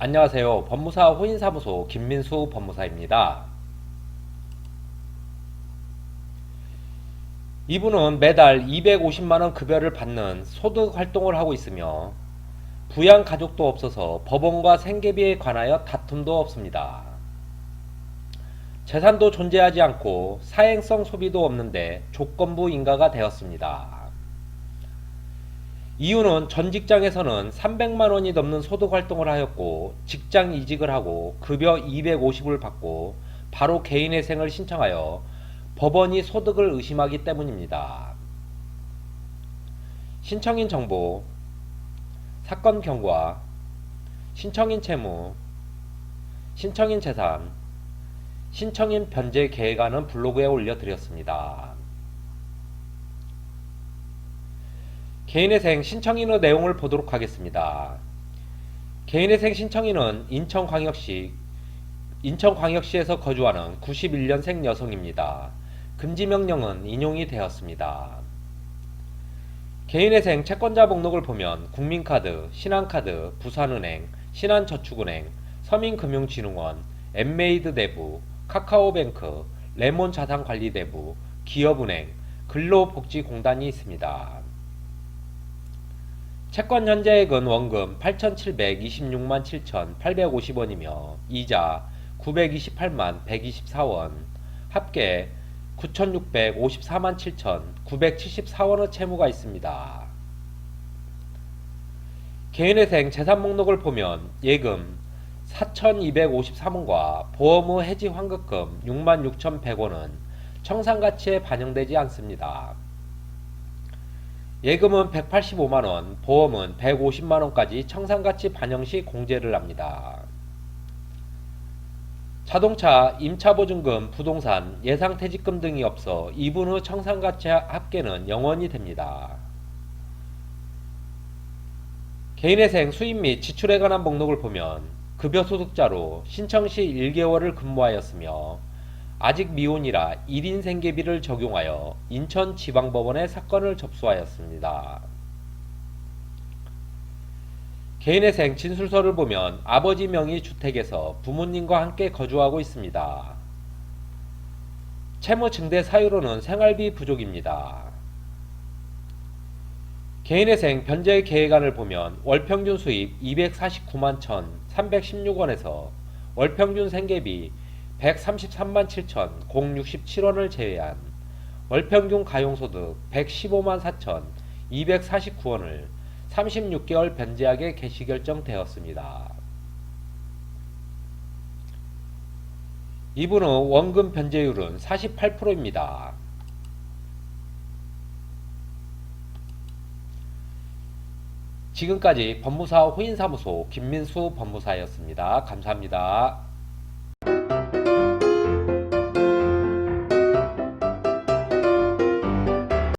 안녕하세요. 법무사 호인사무소 김민수 법무사입니다. 이분은 매달 250만원 급여를 받는 소득 활동을 하고 있으며 부양 가족도 없어서 법원과 생계비에 관하여 다툼도 없습니다. 재산도 존재하지 않고 사행성 소비도 없는데 조건부 인가가 되었습니다. 이유는 전 직장에서는 300만 원이 넘는 소득 활동을 하였고 직장 이직을 하고 급여 250을 받고 바로 개인회생을 신청하여 법원이 소득을 의심하기 때문입니다. 신청인 정보, 사건 경과, 신청인 채무, 신청인 재산, 신청인 변제 계획안은 블로그에 올려드렸습니다. 개인회생 신청인의 내용을 보도록 하겠습니다. 개인회생 신청인은 인천광역시 인천광역시에서 거주하는 91년생 여성입니다. 금지 명령은 인용이 되었습니다. 개인회생 채권자 목록을 보면 국민카드, 신한카드, 부산은행, 신한저축은행, 서민금융진흥원, 엠메이드 대부, 카카오뱅크, 레몬자산관리대부, 기업은행, 근로복지공단이 있습니다. 채권 현재액은 원금 8,726만 7,850원이며 이자 928만 124원, 합계 9,654만 7,974원의 채무가 있습니다. 개인회생 재산 목록을 보면 예금 4,253원과 보험 후 해지 환급금 66,100원은 청산가치에 반영되지 않습니다. 예금은 185만원, 보험은 150만원까지 청산가치 반영 시 공제를 합니다. 자동차, 임차보증금, 부동산, 예상퇴직금 등이 없어 이분 후 청산가치 합계는 0원이 됩니다. 개인회생 수입 및 지출에 관한 목록을 보면 급여 소득자로 신청 시 1개월을 근무하였으며 아직 미혼이라 1인 생계비를 적용하여 인천지방법원에 사건을 접수하였습니다. 개인회생 진술서를 보면 아버지 명의 주택에서 부모님과 함께 거주하고 있습니다. 채무 증대 사유로는 생활비 부족입니다. 개인회생 변제 계획안을 보면 월평균 수입 249만 1,316원에서 월평균 생계비 133만 7천 067원을 제외한 월평균 가용소득 115만 4천 249원을 36개월 변제하게 개시 결정되었습니다. 이분 후 원금 변제율은 48%입니다. 지금까지 법무사 호인사무소 김민수 법무사였습니다. 감사합니다.